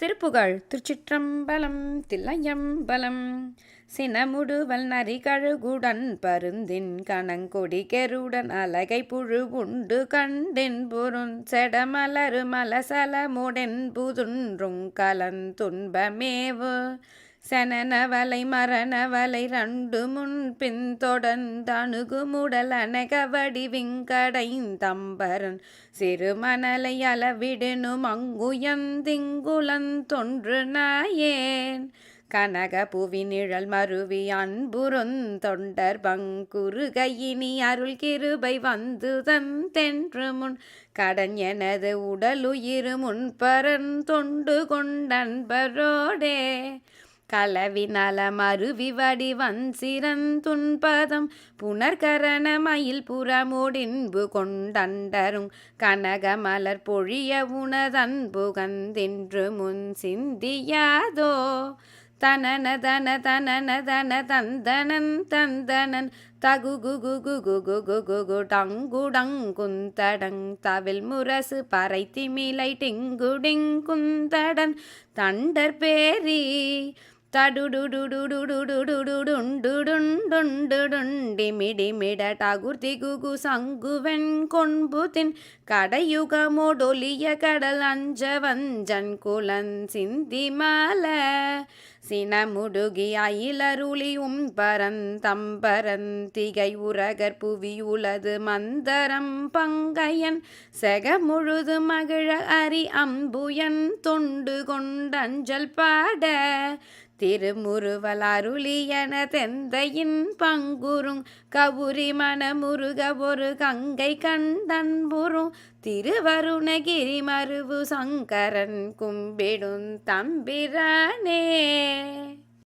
திருப்புகழ் திருச்சிற்றம்பலம் தில்லையம்பலம். சினமுடுவல் நரிகழுகுடன் பருந்தின் கணங்கொடி கெருடன் அலகை புழு உண்டு கண்டின் பொருண் செடமலரு மலசலமுடன் புதுன்றுங் கலந்துன்பமேவு சனனவலை மரணவலை ரண்டு முன் பின் தொடர்ந்தணுகுமுடல் அனகவடி விங்கடைந்தம்பரன் சிறுமணலை அளவிடனும் அங்குயந்திங்குலந்தொன்று நாயேன். கனக புவி நிழல் மருவி அன்புறுந் தொண்டர் பங்குருகையினி அருள் கிருபை வந்து தென்று முன். கடன் எனது உடலுயிரு முன்பரன் தொண்டு கொண்டன்பரோடே. கலவினல நலமருவி வடிவன் சிறந்துன்பதம் புனர்கரண மயில் புறமோடின்பு கொண்டண்டரும் கனக மலர் பொழிய உணதன்பு கந்தின்று முன் சிந்தியாதோ. தனன தன தனன தன தந்தனன் தந்தனன் தகு குகு குகு குகு குகு டங்கு டங்குந்தடங் தவில் முரசு பறை திமிலை டிங்கு டிங்குந்தடன் தண்டர் பேரி. தடுடுடுடுடுடுடுடுடுடுண்டுடுண்டுடுண்டிமிடிமிட சங்குவெண் கொன்புதின் கடையுகமோடொலிய கடல் அஞ்ச வஞ்சன் குலன் சிந்தி மால சினமுடுகி அயிலருளியும் உம்பரந்தம்பரன் திகை உரகர் புவி உலது மந்தரம் பங்கையன் செக முழுது மகிழ அரி அம்புயன் தொண்டு கொண்டஞ்சல் பாட திருமுருவலருளியன தெந்தையின் பங்குறுங் கபுரி மனமுருக ஒரு கங்கை கண்டன்புறும் திருவருணகிரி மருவு சங்கரன் கும்பிடும் தம்பிரானே.